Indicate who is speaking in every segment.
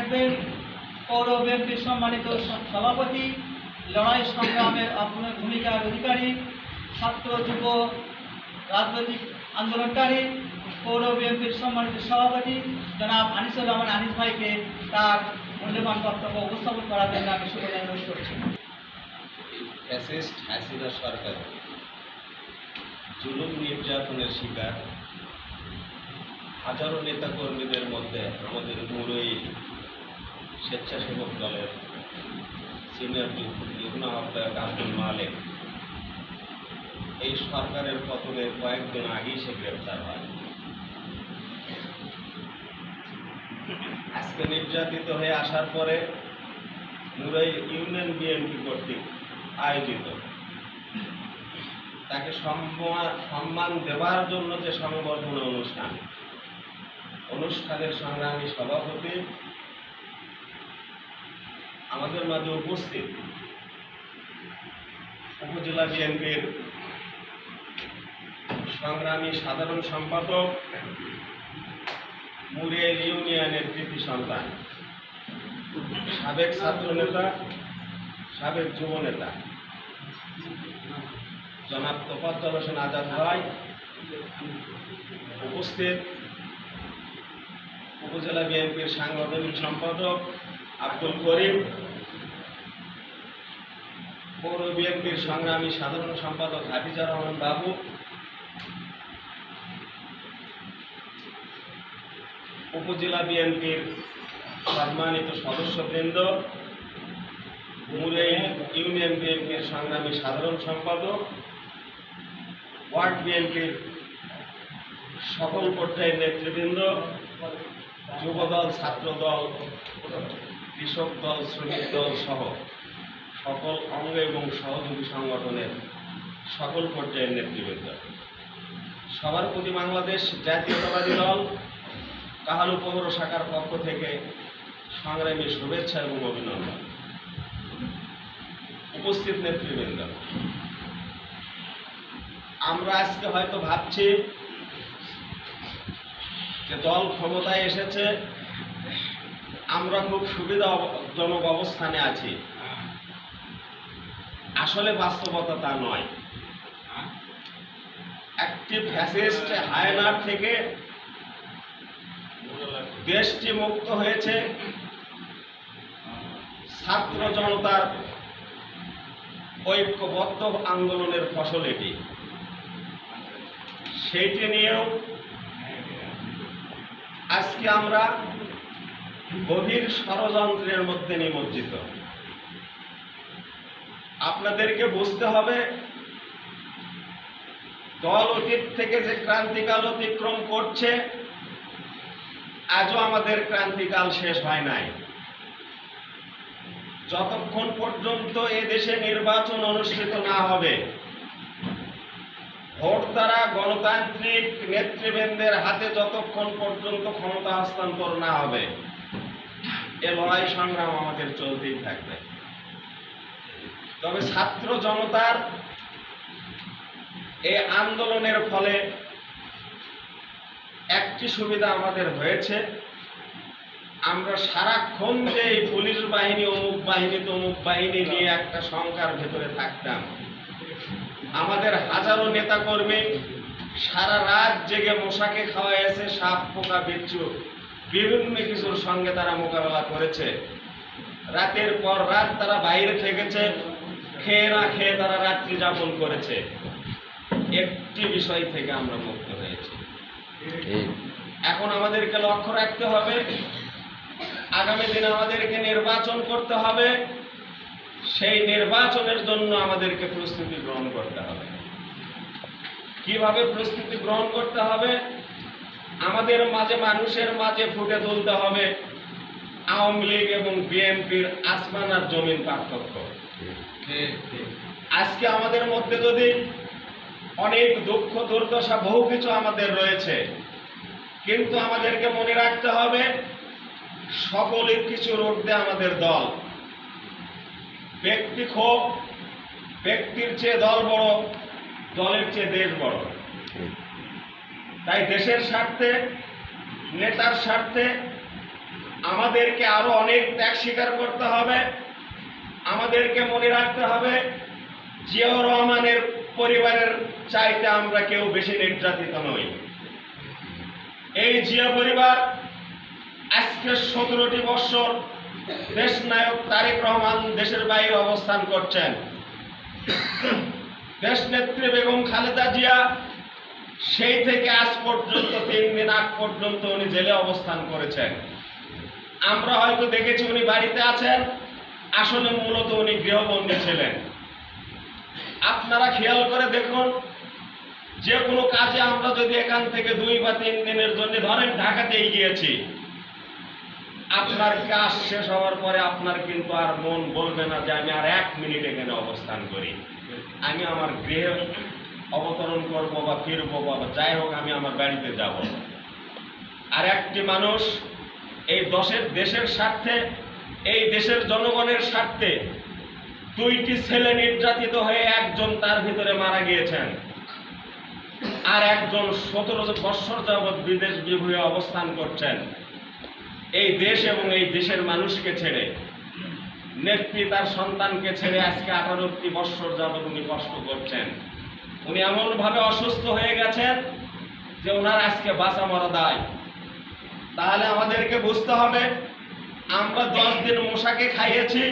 Speaker 1: থাকবেন পৌর বিএনপির সম্মানিত সভাপতি, লড়াই সংগ্রামের আপনার ভূমিকার অধিকারী, ছাত্র, যুব, রাজনৈতিক আন্দোলনকারী পৌর বিএনপির সম্মানিত সভাপতি, জনাব আনিসুর রহমান আনিস ভাইকে তার মূল্যবান বক্তব্য উপস্থাপন করার জন্য আমি শুভেচ্ছা অনুরোধ করছি।
Speaker 2: ফ্যাসিস্ট হাসিনা সরকার, জুলুম নির্যাতনের শিকার। হাজারো নেতা কর্মীদের মধ্যে আমাদের মুরই স্বেচ্ছাসেবক দলের সিনিয়র যুগ্ম আহ্বায়ক আব্দুল মালেক। এই সরকারের পতনের কয়েকদিন আগেই সে গ্রেপ্তার হয়। আজকে নির্যাতিত হয়ে আসার পরে মুরাই ইউনিয়ন বিএনপি কর্তৃক আয়োজিত। তাকে সম্মান সম্মান দেওয়ার জন্য যে সংবর্ধনা অনুষ্ঠান, অনুষ্ঠানের সংগ্রামী সভাপতি আমাদের মাঝে উপস্থিত উপজেলা বিএনপির সংগ্রামী সাধারণ সম্পাদক মুরিয়াল ইউনিয়নের কৃতি সন্তান, সাবেক ছাত্র নেতা, সাবেক যুব নেতা, জনাব তোফাজ্জল হোসেন আজাদ ভাই উপস্থিত, উপজেলা বিএনপির সাংগঠনিক সম্পাদক আব্দুল করিম, পৌর বিএনপির সংগ্রামী সাধারণ সম্পাদক হাফিজার রহমান বাবু, উপজেলা বিএনপির সম্মানিত সদস্যবৃন্দ মুরাই ইউনিয়ন বিএনপির সংগ্রামী সাধারণ সম্পাদক, ওয়ার্ড বিএনপির সকল পর্যায়ের নেতৃবৃন্দ, যুবদল, ছাত্রদল কৃষক দল, শ্রমিক দল সহ সকল অঙ্গ এবং সহযোগী সংগঠনের সকল পর্যায়ের নেতৃবৃন্দ। সবার প্রতি বাংলাদেশ জাতীয়তাবাদী দল কাহালু পৌর শাখার পক্ষ থেকে সংগ্রামী শুভেচ্ছা এবং অভিনন্দন। উপস্থিত নেতৃবৃন্দ, আমরা আজকে হয়তো ভাবছি যে দল ক্ষমতায় এসেছে আমরা খুব সুবিধাজনক অবস্থানে আছি। আসলে বাস্তবতা তা নয়। একটি ফ্যাসিস্ট হায়নার থেকে দেশটি মুক্ত হয়েছে। ছাত্র জনতার ঐক্যবদ্ধ আন্দোলনের ফসল এটি। সেইটি নিয়েও আজকে আমরা গভীর ষড়যন্ত্রের মধ্যে নিমজ্জিত। আপনাদেরকে বুঝতে হবে, দল অতীত থেকে যে ক্রান্তিকাল অতিক্রম করছে, আজও আমাদের ক্রান্তিকাল শেষ হয় নাই। যতক্ষণ পর্যন্ত এদেশে নির্বাচন অনুষ্ঠিত না হবে, ভোট দ্বারা গণতান্ত্রিক নেতৃবৃন্দের হাতে যতক্ষণ পর্যন্ত ক্ষমতা হস্তান্তর না হবে এ লড়াই সংগ্রাম আমাদের চলতেই থাকবে। তবে ছাত্র জনতার এই আন্দোলনের ফলে একটি সুবিধা আমাদের হয়েছে। আমরা সারাক্ষণ যে এই পুলিশ বাহিনী, অমুক বাহিনী, তমুক বাহিনী নিয়ে একটা সংখ্যার ভেতরে থাকতাম। আমাদের হাজারো নেতাকর্মী সারা রাত জেগে মশাকে খাওয়াইছে সাপ পোকা, বিচ্ছু বিভিন্ন কিছুর সঙ্গে তারা মোকাবেলা করেছে। রাতের পর রাত তারা বাইরে থেকেছে খেয়ে না খেয়ে তারা রাত্রি যাপন করেছে। একটি বিষয় থেকে আমরা মুক্ত হয়েছি। এখন আমাদেরকে লক্ষ্য রাখতে হবে আগামী দিনে আমাদেরকে নির্বাচন করতে হবে। সেই নির্বাচনের জন্য আমাদেরকে প্রস্তুতি গ্রহণ করতে হবে। কীভাবে প্রস্তুতি গ্রহণ করতে হবে? আমাদের মাঝে মানুষের মাঝে ফুটে তুলতে হবে আওয়ামী লীগ এবং বিএনপির আসমান আর জমিন পার্থক্য। আজকে আমাদের মধ্যে যদি অনেক দুঃখ, দুর্দশা, বহু কিছু আমাদের রয়েছে, কিন্তু আমাদেরকে মনে রাখতে হবে সকলের কিছু রোধে আমাদের দল। ব্যক্তি ক্ষোভ ব্যক্তির চেয়ে দল বড়, দলের চেয়ে দেশ বড়। তাই দেশের স্বার্থে, নেতার স্বার্থে আমাদেরকে আরও অনেক ত্যাগ স্বীকার করতে হবে। আমাদেরকে মনে রাখতে হবে, জিয়াউর রহমানের পরিবারের চাইতে আমরা কেউ বেশি নির্যাতিত নই। এই জিয়া পরিবার আজকে সতেরোটি বৎসর দেশ নায়ক তারেক রহমান দেশের বাইরে অবস্থান করছেন। দেশ নেত্রী বেগম খালেদা জিয়া সেই থেকে আজ পর্যন্ত, তিন দিন আগ পর্যন্ত উনি জেলে অবস্থান করেছেন। আমরা হয়তো দেখেছি উনি বাড়িতে আছেন, আসলে মূলত উনি গৃহবন্দী ছিলেন। আপনারা খেয়াল করে দেখুন, যে কোনো কাজে আমরা যদি এখান থেকে দুই বা তিন দিনের জন্য, ধরেন ঢাকাতেই গিয়েছি, আপনার কাজ শেষ হওয়ার পরে আপনার কিন্তু আর মন বলবে না যে আমি আর এক মিনিট এখানে অবস্থান করি। আমি আমার গৃহে অবতরণ করব বা ফিরবো বা যাই হোক, আমি আমার বাড়িতে যাব। আর একটি মানুষ এই দশের দেশের স্বার্থে, এই দেশের জনগণের স্বার্থে দুইটি ছেলে নির্যাতিত হয়ে একজন তার ভিতরে মারা গিয়েছেন। আর একজন সতেরো বৎসর যাবৎ বিদেশ বিভূয়ে অবস্থান করছেন। এই দেশ এবং এই দেশের মানুষকে ছেড়ে, নেত্রী তার সন্তানকে ছেড়ে আজকে আঠারোটি বৎসর যাবৎ উনি কষ্ট করছেন। উনি এমনভাবে অসুস্থ হয়ে গেছেন যে ওনার আজকে বাঁচা মরা দায়। তাহলে আমাদেরকে বুঝতে হবে, আমরা দশ দিন মশাকে খাইয়েছি,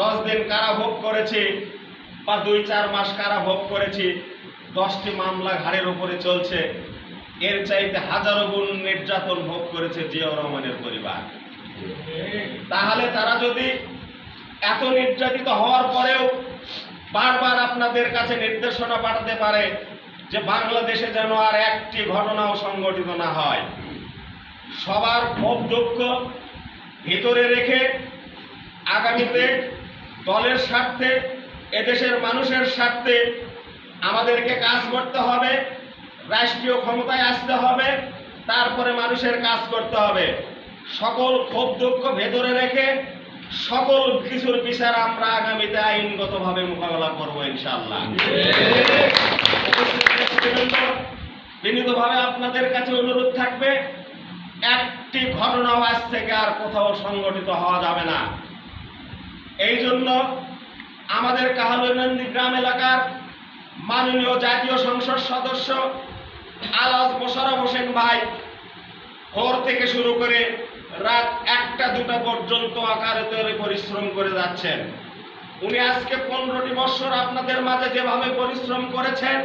Speaker 2: দশ দিন কারাভোগ করেছি বা দুই চার মাস কারাভোগ করেছি, দশটি মামলা ঘাড়ের উপরে চলছে। এর চাইতে হাজারো গুণ নির্যাতন ভোগ করেছে জিয়াউর রহমানের পরিবার। তাহলে তারা যদি এত নির্যাতিত হওয়ার পরেও বারবার আপনাদের কাছে নির্দেশনা পাঠাতে পারে যে বাংলাদেশে যেন আর একটি ঘটনাও সংঘটিত না হয়। সবার ক্ষোভ দুঃখ ভিতরে রেখে আগামীতে দলের স্বার্থে, এদেশের মানুষের স্বার্থে আমাদেরকে কাজ করতে হবে, রাষ্ট্রীয় ক্ষমতায় আসতে হবে, তারপরে মানুষের কাজ করতে হবে। সকল ক্ষোভ দুঃখ ভেতরে রেখে সকল কিছুর বিচার আমরা আগামীতে আইনগতভাবে মোকাবেলা করব ইনশাআল্লাহ। বিনীতভাবে আপনাদের কাছে অনুরোধ থাকবে, একটি ঘটনাও আজ থেকে আর কোথাও সংগঠিত হওয়া যাবে না। এই জন্য আমাদের কাহালনন্দী গ্রাম এলাকার মাননীয় জাতীয় সংসদ সদস্য আলাজ মোশারফ হোসেন ভাই, ভোর থেকে শুরু করে রাত একটা, দুটা পর্যন্ত আকারে তৈরি পরিশ্রম করে যাচ্ছেন। উনি আজকে পনেরোটি বৎসর আপনাদের মাঝে যেভাবে পরিশ্রম করেছেন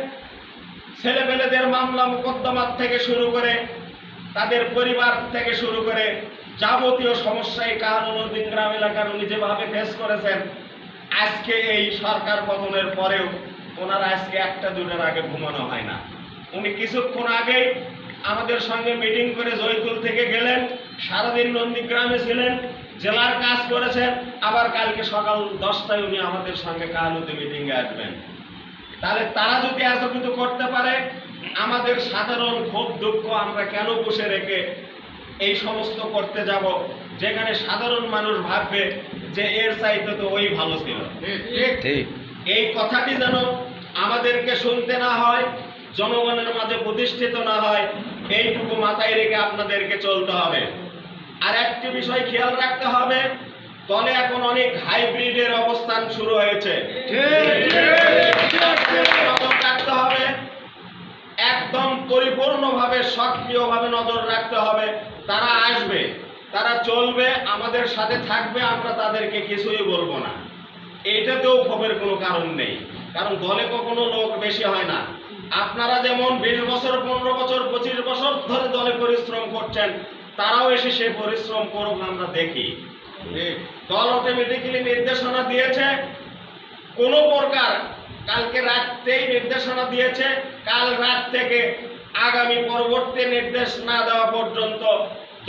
Speaker 2: ছেলেমেয়েদের মামলা মোকদ্দমার থেকে শুরু করে, তাদের পরিবার থেকে শুরু করে, যাবতীয় সমস্যায় কাহানুদ্দিন গ্রাম এলাকার উনি যেভাবে ফেস করেছেন, আজকে এই সরকার পতনের পরেও ওনারা আজকে একটা, দুটার আগে ঘুমানো হয় না। উনি কিছুক্ষণ আগেই আমাদের সঙ্গে মিটিং করে জয়তুল থেকে গেলেন সারাদিন নন্দীগ্রামে ছিলেন জেলার কাজ করেছেন আবার কালকে সকাল দশটায় উনি আমাদের সঙ্গে কাহানুতে মিটিংয়ে আসবেন। তাহলে তারা যদি এত কিছু করতে পারে আমাদের সাধারণ ক্ষোভ দুঃখ আমরা কেন বসে রেখে এই সমস্ত করতে যাব? যেখানে সাধারণ মানুষ ভাববে যে এর চাইতে তো ওই ভালো ছিল। এই কথাটি যেন আমাদেরকে শুনতে না হয় জনগণের মাঝে প্রতিষ্ঠিত না হয় এইটুকু মাথায় রেখে আপনাদেরকে চলতে হবে। আর একটি বিষয় খেয়াল রাখতে হবে দলে এখন অনেক হাইব্রিডের অবস্থান শুরু হয়েছে। রাখতে হবে, একদম পরিপূর্ণভাবে সক্রিয়ভাবে নজর রাখতে হবে। তারা আসবে, তারা চলবে, আমাদের সাথে থাকবে, আমরা তাদেরকে কিছুই বলব না। এইটাতেও ক্ষোভের কোনো কারণ নেই। কারণ দলে কখনো লোক বেশি হয় না। আপনারা যেমন বিশ বছর, পনেরো বছর, পঁচিশ বছর ধরে দলে পরিশ্রম করছেন, তারাও এসে সে পরিশ্রম করুক আমরা দেখি। দল অটোমেটিক্যালি নির্দেশনা দিয়েছে, কোনো প্রকার কালকে রাতেই নির্দেশনা দিয়েছে, কাল রাত থেকে আগামী পরবর্তী নির্দেশ না দেওয়া পর্যন্ত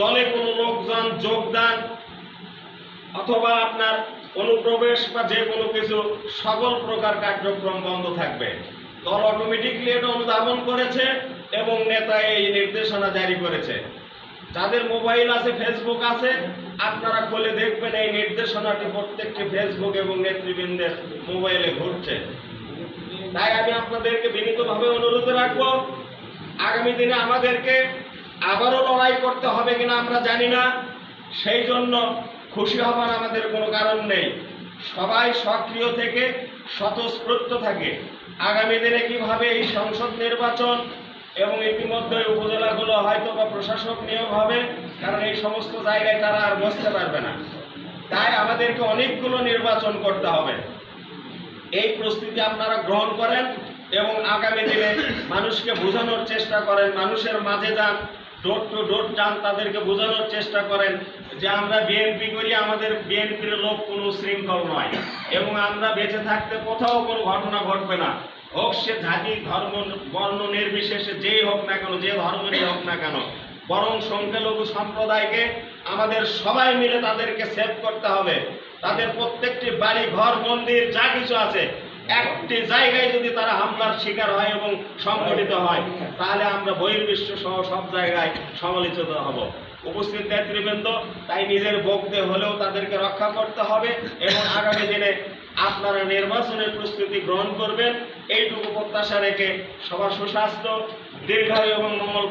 Speaker 2: দলে কোনো লোকজন যোগদান অথবা আপনার অনুপ্রবেশ বা যে কোনো কিছু সকল প্রকার কার্যক্রম বন্ধ থাকবে। দল অটোমেটিকলি এটা অনুধাবন করেছে এবং নেতা এই নির্দেশনা জারি করেছে। যাদের মোবাইল আছে ফেসবুক আছে, আপনারা খুলে দেখবেন এই নির্দেশনাটি প্রত্যেকটি ফেসবুক এবং নেতৃবৃন্দের মোবাইলে ঘুরছে। তাই আমি আপনাদেরকে বিনীতভাবে অনুরোধ রাখব, আগামী দিনে আমাদেরকে আবারও লড়াই করতে হবে কিনা আমরা জানি না, সেই জন্য খুশি হবার আমাদের কোনো কারণ নেই। সবাই সক্রিয় থেকে, স্বতঃস্ফূর্ত থাকে। আগামী দিনে কীভাবে এই সংসদ নির্বাচন এবং ইতিমধ্যে উপজেলাগুলো হয়তো বা প্রশাসক নিয়োগ হবে, কারণ এই সমস্ত জায়গায় তারা আর বসতে পারবে না। তাই আমাদেরকে অনেকগুলো নির্বাচন করতে হবে। এই প্রস্তুতি আপনারা গ্রহণ করেন এবং আগামী দিনে মানুষকে বোঝানোর চেষ্টা করেন, মানুষের মাঝে যান ডোর টু ডোর যান তাদেরকে বোঝানোর চেষ্টা করেন যে আমরা বিএনপি করি, আমাদের বিএনপির লোক কোনো শৃঙ্খল নয়। এবং আমরা বেঁচে থাকতে কোথাও কোনো ঘটনা ঘটবে না। হোক সে জাতি, ধর্ম, বর্ণ, নির্বিশেষে যেই হোক না কেন, যে ধর্মেরই হোক না কেন, বরং সংখ্যালঘু সম্প্রদায়কে আমাদের সবাই মিলে তাদেরকে সেভ করতে হবে। তাদের প্রত্যেকটি বাড়ি, ঘর, মন্দির, যা কিছু আছে একটি জায়গায় যদি তারা হামলার শিকার হয় এবং সংগঠিত হয়, তাহলে আমরা বহির্বিশ্ব সহ সব জায়গায় সমালোচিত হব। উপস্থিত নেতৃবৃন্দ, তাই নিজের বকতে হলেও তাদেরকে রক্ষা করতে হবে এবং আগামী দিনে আপনারা নির্বাচনের প্রস্তুতি গ্রহণ করবেন। এইটুকু প্রত্যাশা রেখে সবার সুস্বাস্থ্য, দীর্ঘায়ু এবং মঙ্গল